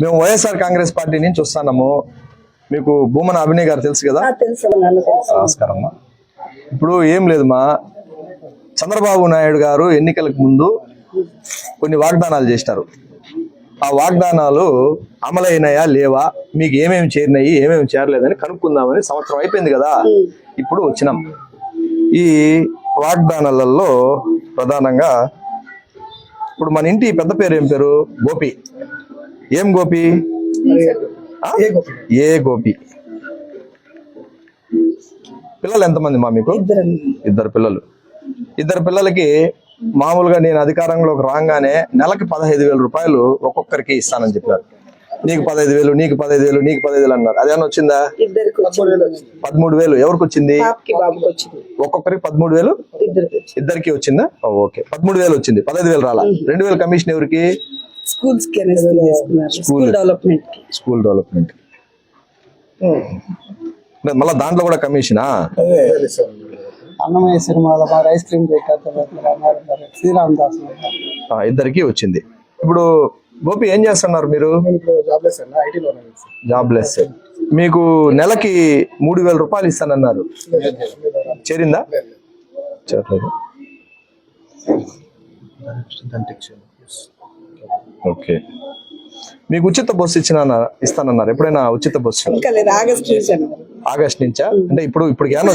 మేము వైఎస్ఆర్ కాంగ్రెస్ పార్టీ నుంచి వస్తున్నాము. మీకు భూమన అభినయ్ గారు తెలుసు కదా? నమస్కారం ఇప్పుడు ఏం లేదు మా. చంద్రబాబు నాయుడు గారు ఎన్నికలకు ముందు కొన్ని వాగ్దానాలు చేసినారు ఆ వాగ్దానాలు అమలైనాయా లేవా? మీకు ఏమేమి చేరినాయి ఏమేమి చేరలేదని కనుక్కుందామని సంవత్సరం అయిపోయింది కదా. ఇప్పుడు వచ్చినాం. ఈ వాగ్దానాలలో ప్రధానంగా ఇప్పుడు మన ఇంటి పెద్ద పేరు ఏం పేరు? గోపి. ఏం గోపి? ఏ గోపి. పిల్లలు ఎంతమంది మా మీకు? ఇద్దరు. ఇద్దరు పిల్లలు. ఇద్దరు పిల్లలకి మామూలుగా నేను అధికారంలోకి రాగానే నెలకి పదహైదు వేల రూపాయలు ఒక్కొక్కరికి ఇస్తానని చెప్పారు. నీకు పదహైదు వేలు నీకు పదహైదు వేలు నీకు పదహైదు వేలు అన్నారు. అదేమన్నా వచ్చిందా? పదమూడు వేలు ఎవరికి వచ్చింది? పాపకి బాబుకి వచ్చింది. ఒక్కొక్కరికి పదమూడు వేలు? ఇద్దరికి వచ్చింది. ఇద్దరికి వచ్చిందా? Oh, okay. పదమూడు వేలు వచ్చింది. పదహైదు వేలు రాలా? రెండు వేల కమిషన్ ఎవరికి? Schools school. డెవలప్మెంట్కి. స్కూల్ డెవలప్మెంట్ మళ్ళీ దాంట్లో కూడా కమిషనా అన్నమయ్య సినిమాలో క్రీమ్ శ్రీరామ్ దాస్ ఇద్దరికి వచ్చింది. ఇప్పుడు గోపి ఏం చేస్తున్నారు మీరు? జాబ్లెస్ మీకు నెలకి మూడు వేల రూపాయలు ఇస్తానన్నారు. చేరిందా? చేరలేదు. ఓకే. మీకు ఉచిత బస్సు ఇచ్చిన ఇస్తానన్నారు. ఎప్పుడైనా ఉచిత బస్సు? ఆగస్ట్ నుంచి అన్నారు. ఆగస్ట్ నుంచా? అంటే ఇప్పుడు ఇప్పుడు ఏమన్నా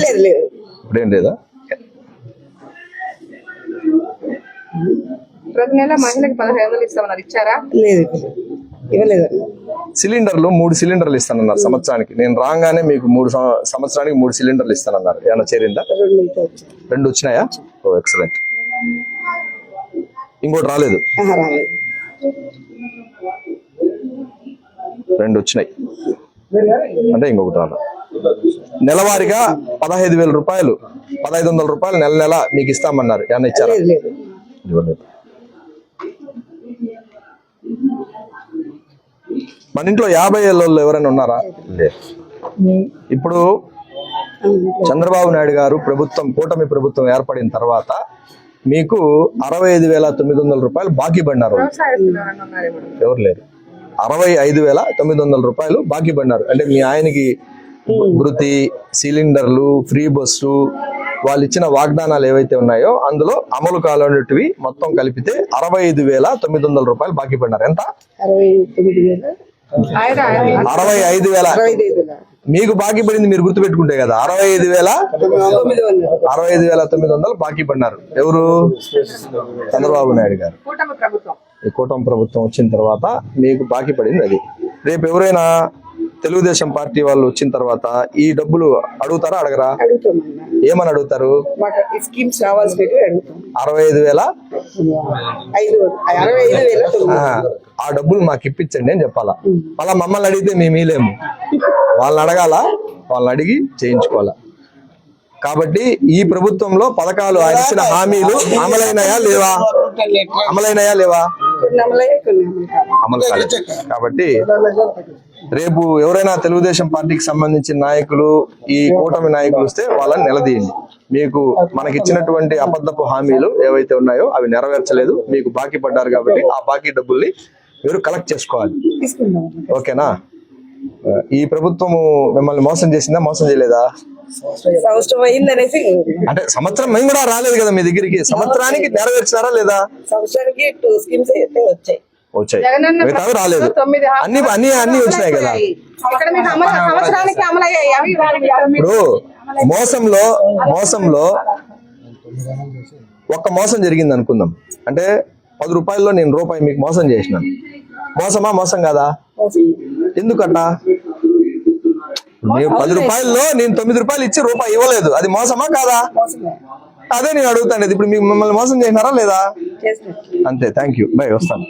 లేదు లేదు? ప్రతి నెల మహిళకి పదహైదు వందలు ఇస్తామన్నారు. ఇచ్చారా? లేదు ఇవ్వలేదు. సిలిండర్లు మూడు సిలిండర్లు ఇస్తానన్నారు సంవత్సరానికి. నేను రాగానే మీకు మూడు సంవత్సరానికి మూడు సిలిండర్లు ఇస్తానన్నారు. ఏమైనా చేరిందా? రెండు వచ్చినాయా? ఓ ఎక్సలెంట్ ఇంకోటి రాలేదు? రెండు వచ్చినాయి. అంటే ఇంకొకటి రాలేదు నెలవారీగా పదహైదు వేల రూపాయలు పదహైదు వందల రూపాయలు నెల నెల మీకు ఇస్తామన్నారు. ఏమన్నా ఇచ్చారా? లేదు లేదు. ఇవ్వలేదు. మన ఇంట్లో యాభై ఏళ్ళ ఎవరైనా ఉన్నారా? లేదు ఇప్పుడు చంద్రబాబు నాయుడు గారు ప్రభుత్వం కూటమి ప్రభుత్వం ఏర్పడిన తర్వాత మీకు అరవై ఐదు వేల తొమ్మిది వందల రూపాయలు బాకీ పడినారు. ఎవరు లేరు. అరవై ఐదు వేల తొమ్మిది వందల రూపాయలు బాకీ పడినారు. అంటే మీ ఆయనకి వృత్తి సిలిండర్లు ఫ్రీ బస్సు వాళ్ళు ఇచ్చిన వాగ్దానాలు ఏవైతే ఉన్నాయో అందులో అమలు కాలనేటివి మొత్తం కలిపితే అరవై ఐదు వేల తొమ్మిది వందల రూపాయలు బాకీ పడినారు. ఎంత? అరవై ఐదు వేల. మీకు బాకీ పడింది మీరు గుర్తుపెట్టుకుంటే కదా అరవై ఐదు వేల. అరవై ఐదు వేల తొమ్మిది వందలు బాకీ పడినారు. ఎవరు? చంద్రబాబు నాయుడు గారు. కూటమి ప్రభుత్వం. ఈ కూటమి ప్రభుత్వం వచ్చిన తర్వాత మీకు బాకీ పడింది అది. రేపు ఎవరైనా తెలుగుదేశం పార్టీ వాళ్ళు వచ్చిన తర్వాత ఈ డబ్బులు అడుగుతారా అడగరా? ఏమని అడుగుతారు? స్కీమ్స్ అరవై ఐదు వేల? ఆ, డబ్బులు మాకు ఇప్పించండి అని చెప్పాలా? మళ్ళా మమ్మల్ని అడిగితే మేము ఇలేము వాళ్ళని అడగాల? వాళ్ళని అడిగి చేయించుకోవాలా? కాబట్టి ఈ ప్రభుత్వంలో పథకాలు ఆయన ఇచ్చిన హామీలు అమలైనాయా లేవా? అమలైనాయా లేవా? అమలు కాదు అమలు కాలేదు. కాబట్టి రేపు ఎవరైనా తెలుగుదేశం పార్టీకి సంబంధించిన నాయకులు ఈ కూటమి నాయకులు వస్తే వాళ్ళని నిలదీయండి. మీకు మనకిచ్చినటువంటి అబద్ధపు హామీలు ఏవైతే ఉన్నాయో అవి నెరవేర్చలేదు. మీకు బాకీ పడ్డారు కాబట్టి ఆ బాకీ డబ్బుల్ని మీరు కలెక్ట్ చేసుకోవాలి. ఓకేనా? ఈ ప్రభుత్వము మిమ్మల్ని మోసం చేసిందా మోసం చేయలేదా? అంటే సంవత్సరం మేము కూడా రాలేదు కదా మీ దగ్గరికి. సంవత్సరానికి నెరవేర్చారా లేదా? సంవత్సరానికి టూ స్కీమ్స్ అయితే వచ్చాయి. వచ్చాయి. మిగతావి రాలేదు. అన్ని అన్ని అన్ని వచ్చినాయి కదా. ఇప్పుడు మోసంలో మోసంలో ఒక్క మోసం జరిగింది అనుకుందాం. అంటే పది రూపాయల్లో నేను రూపాయి మీకు మోసం చేసినాను మోసమా మోసం కాదా? ఎందుకట్టా? నేను పది రూపాయల్లో నేను తొమ్మిది రూపాయలు ఇచ్చి రూపాయి ఇవ్వలేదు. అది మోసమా కాదా? అదే నేను అడుగుతాను ఇప్పుడు మిమ్మల్ని మోసం చేసినారా లేదా? అంతే థ్యాంక్ యూ బై వస్తాను.